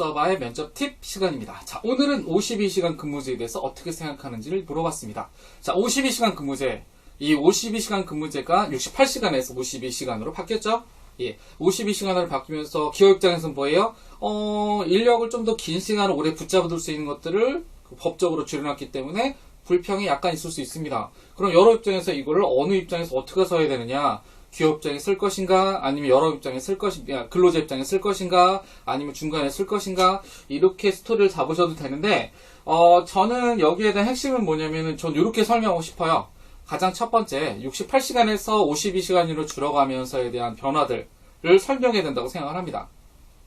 서바의 면접 팁 시간입니다. 자, 오늘은 52시간 근무제에 대해서 어떻게 생각하는지를 물어봤습니다. 자, 52시간 근무제. 이 52시간 근무제가 68시간에서 52시간으로 바뀌었죠? 예. 52시간으로 바뀌면서 기업 입장에서는 뭐예요? 어, 인력을 좀 더 긴 시간을 오래 붙잡아둘 수 있는 것들을 그 법적으로 줄여놨기 때문에 불평이 약간 있을 수 있습니다. 그럼 여러 입장에서 이거를 어느 입장에서 어떻게 써야 되느냐? 기업 입장에 쓸 것인가? 아니면 여러 입장에 쓸 것인가? 근로자 입장에 쓸 것인가? 아니면 중간에 쓸 것인가? 이렇게 스토리를 잡으셔도 되는데, 어, 저는 여기에 대한 핵심은 뭐냐면은 전 이렇게 설명하고 싶어요. 가장 첫 번째, 68시간에서 52시간으로 줄어가면서에 대한 변화들을 설명해야 된다고 생각을 합니다.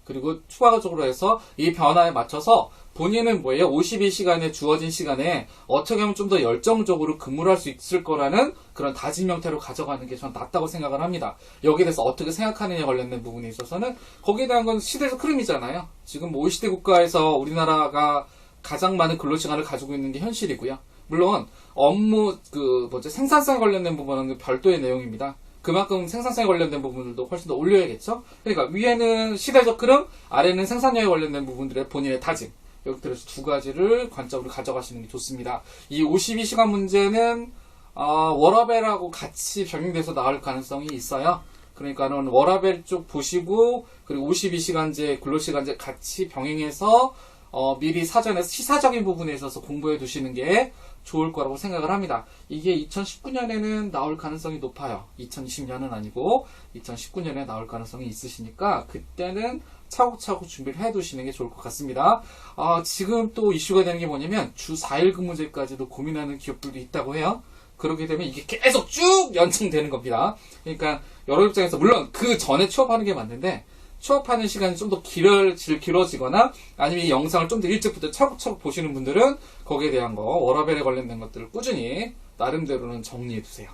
그리고 추가적으로 해서 이 변화에 맞춰서 본인은 뭐예요? 52시간에 주어진 시간에 어떻게 하면 좀 더 열정적으로 근무를 할 수 있을 거라는 그런 다짐 형태로 가져가는 게 전 낫다고 생각을 합니다. 여기에 대해서 어떻게 생각하느냐 관련된 부분에 있어서는 거기에 대한 건 시대적 흐름이잖아요. 지금 뭐 OECD 국가에서 우리나라가 가장 많은 근로시간을 가지고 있는 게 현실이고요. 물론 업무 그 뭐지 생산성 관련된 부분은 별도의 내용입니다. 그만큼 생산성에 관련된 부분들도 훨씬 더 올려야겠죠. 그러니까 위에는 시대적 흐름, 아래는 생산량에 관련된 부분들의 본인의 다짐. 여기 들어서 두 가지를 관점으로 가져가시는 게 좋습니다. 이 52시간 문제는 어, 워라벨하고 같이 병행돼서 나올 가능성이 있어요. 그러니까는 워라벨 쪽 보시고 그리고 52시간제 근로시간제 같이 병행해서 어, 미리 사전에 시사적인 부분에 있어서 공부해 두시는 게 좋을 거라고 생각을 합니다. 이게 2019년에는 나올 가능성이 높아요. 2020년은 아니고 2019년에 나올 가능성이 있으시니까 그때는 차곡차곡 준비를 해 두시는 게 좋을 것 같습니다. 아, 지금 또 이슈가 되는 게 뭐냐면 주 4일 근무제까지도 고민하는 기업들도 있다고 해요. 그렇게 되면 이게 계속 쭉 연장되는 겁니다. 그러니까 여러 입장에서 물론 그 전에 취업하는 게 맞는데 취업하는 시간이 좀 더 길어질 길어지거나 아니면 이 영상을 좀 더 일찍부터 차곡차곡 보시는 분들은 거기에 대한 거 워라벨에 관련된 것들을 꾸준히 나름대로는 정리해 두세요.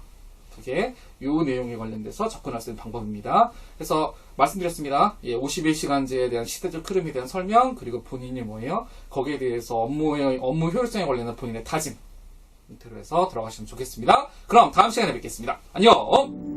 그게 요 내용에 관련돼서 접근할 수 있는 방법입니다. 그래서 말씀드렸습니다. 예, 51시간제에 대한 시대적 흐름에 대한 설명 그리고 본인이 뭐예요? 거기에 대해서 업무의 업무 효율성에 관련된 본인의 다짐 들어서 들어가시면 좋겠습니다. 그럼 다음 시간에 뵙겠습니다. 안녕.